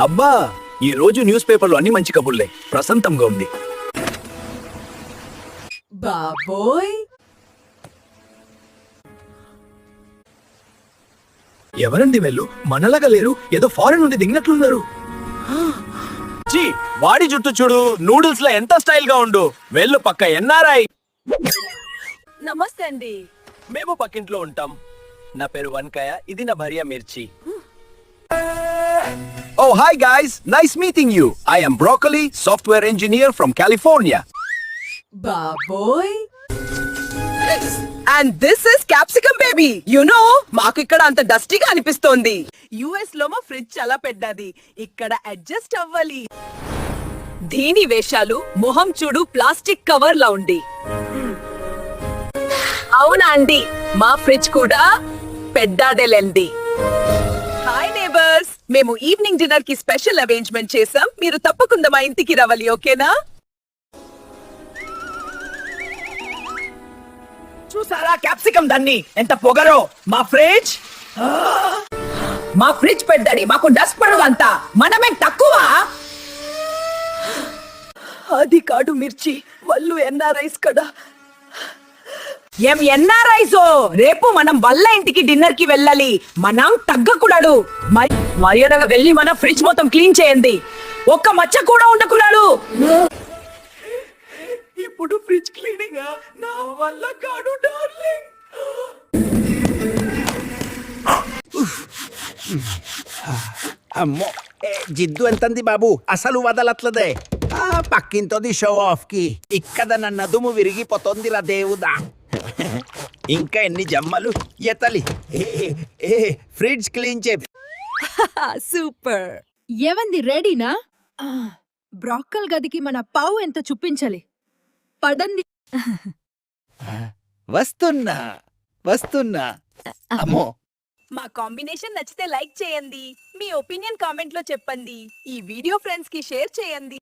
అబ్బా ఈ రోజు న్యూస్ పేపర్లో అన్ని మంచి కబుర్లే. ప్రశాంతంగా ఉంది. బాబోయ్! ఎవరండి వెళ్ళు? మనలాగా లేరు ఏదో ఫారెన్ నుండి దిగినట్లున్నారు. వాడి జుట్టు చూడు నూడిల్స్లో ఎంత స్టైల్గా ఉండు. వెళ్ళు పక్క ఎన్ఆర్ఐ నమస్తే అండి. మేము పక్కింట్లో ఉంటాం. నా పేరు వన్కాయ ఇది నా భార్య మిర్చి. ఓ hi guys nice meeting you I am broccoli software engineer from California బాబోయ్ and this is capsicum baby you know మాకు ఇక్కడ అంత డస్టీగా అనిపిస్తోంది. యుఎస్లో మా ఫ్రిడ్జ్ చాలా పెద్దది. ఇక్కడ అడ్జస్ట్ అవ్వాలి. దీని వేషాలు మొహం చూడు ప్లాస్టిక్ కవర్ లా ఉంది. అవునా అండి? మా ఫ్రిడ్జ్ కూడా పెద్దదేలేండి హాయ్ నేబర్స్ మేము ఈవినింగ్ డిన్నర్కి స్పెషల్ అరేంజ్మెంట్ చేసాం మీరు తప్పకుండా మా ఇంటికి రావాలి ఓకేనా? చూసారా క్యాప్సికమ్ దాన్ని? ఎంత పొగరో! మా ఫ్రిడ్జ్? మా ఫ్రిడ్జ్ పెద్దది మాకు డస్ట్ పడదంతా మనమే తక్కువ? అది కాడు మిర్చి వాళ్ళు ఎన్ఆర్ఐస్ కదా. ఏం ఎన్ఆర్ఐస్ రేపు మనం వల్ల ఇంటికి డిన్నర్కి వెళ్ళాలి. మనం తగ్గకూడదు మరి మర్యాదగా వెళ్ళి మన ఫ్రిడ్జ్ మొత్తం క్లీన్ చేయండి. ఒక్క మచ్చ కూడా ఉండకూడదు ఇప్పుడు ఫ్రిడ్జ్ క్లీనింగ్ నా వల్ల కాడు డార్లింగ్ అమ్మో ఏ, జిద్దు ఎంతంది బాబు? అసలు వదలట్లదే. ఆ పక్కింతోది షో ఆఫ్కి. ఇక్కడ నన్న నదుము విరిగిపోతోందిరా దేవుదా ఇంకా ఎన్ని జమ్మలు? ఎతలి ఏ, ఏ, ఫ్రిడ్జ్ క్లీన్ చే సూపర్. ఏవంది రెడీనా? బ్రాక్కల్ గదికి మన పావు ఎంత చూపించాలి? పడంది వస్తున్నా వస్తున్నా. అమ్మో. మా కాంబినేషన్ నచ్చితే లైక్ చేయండి. మీ ఒపీనియన్ కామెంట్లో చెప్పండి. ఈ వీడియో ఫ్రెండ్స్కి షేర్ చేయండి.